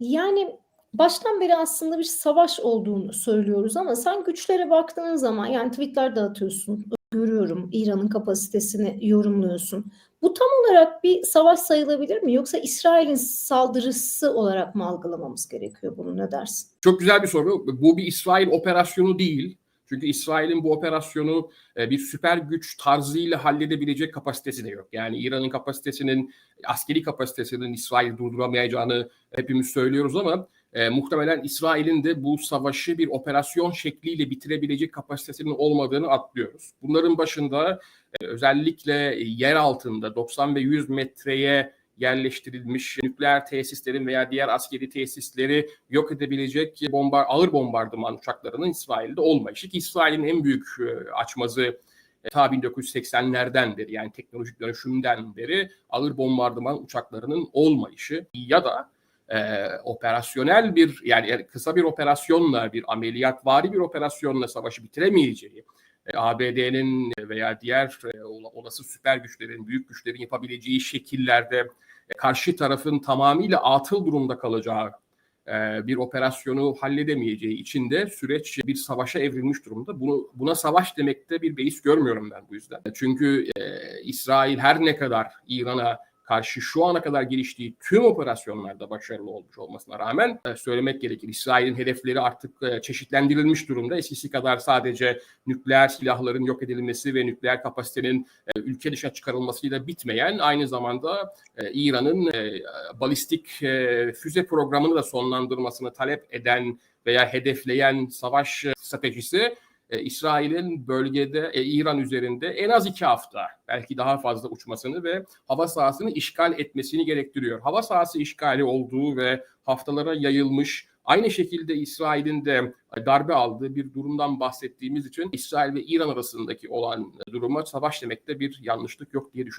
Yani baştan beri aslında bir savaş olduğunu söylüyoruz ama sen güçlere baktığın zaman yani tweetler dağıtıyorsun, görüyorum İran'ın kapasitesini yorumluyorsun. Bu tam olarak bir savaş sayılabilir mi yoksa İsrail'in saldırısı olarak mı algılamamız gerekiyor bunu ne dersin? Çok güzel bir soru. Bu bir İsrail operasyonu değil. Çünkü İsrail'in bu operasyonu e, bir süper güç tarzıyla halledebilecek kapasitesi de yok. Yani İran'ın kapasitesinin, askeri kapasitesinin İsrail'i durduramayacağını hepimiz söylüyoruz ama e, muhtemelen İsrail'in de bu savaşı bir operasyon şekliyle bitirebilecek kapasitesinin olmadığını atlıyoruz. Bunların başında e, özellikle yer altında 90 ve 100 metreye yerleştirilmiş nükleer tesislerin veya diğer askeri tesisleri yok edebilecek bomba, ağır bombardıman uçaklarının İsrail'de olmayışı İsrail'in en büyük e, açmazı e, ta 1980'lerden beri yani teknolojik dönüşümden beri ağır bombardıman uçaklarının olmayışı ya da e, operasyonel bir yani kısa bir operasyonla bir ameliyatvari bir operasyonla savaşı bitiremeyeceği e, ABD'nin veya diğer e, olası süper güçlerin, büyük güçlerin yapabileceği şekillerde e, karşı tarafın tamamıyla atıl durumda kalacağı bir operasyonu halledemeyeceği için de süreç bir savaşa evrilmiş durumda. Bunu buna savaş demekte bir beis görmüyorum ben bu yüzden. Çünkü e, İsrail her ne kadar İran'a karşı şu ana kadar geliştiği tüm operasyonlarda başarılı olmuş olmasına rağmen e, söylemek gerekir. İsrail'in hedefleri artık e, çeşitlendirilmiş durumda. Eskisi kadar sadece nükleer silahların yok edilmesi ve nükleer kapasitenin e, ülke dışına çıkarılmasıyla bitmeyen aynı zamanda İran'ın balistik füze programını da sonlandırmasını talep eden veya hedefleyen savaş stratejisi e, İsrail'in bölgede e, İran üzerinde en az iki hafta belki daha fazla uçmasını ve hava sahasını işgal etmesini gerektiriyor. Hava sahası işgali olduğu ve haftalara yayılmış Aynı şekilde İsrail'in de darbe aldığı bir durumdan bahsettiğimiz için İsrail ve İran arasındaki olan duruma savaş demekte bir yanlışlık yok diye düşünüyorum.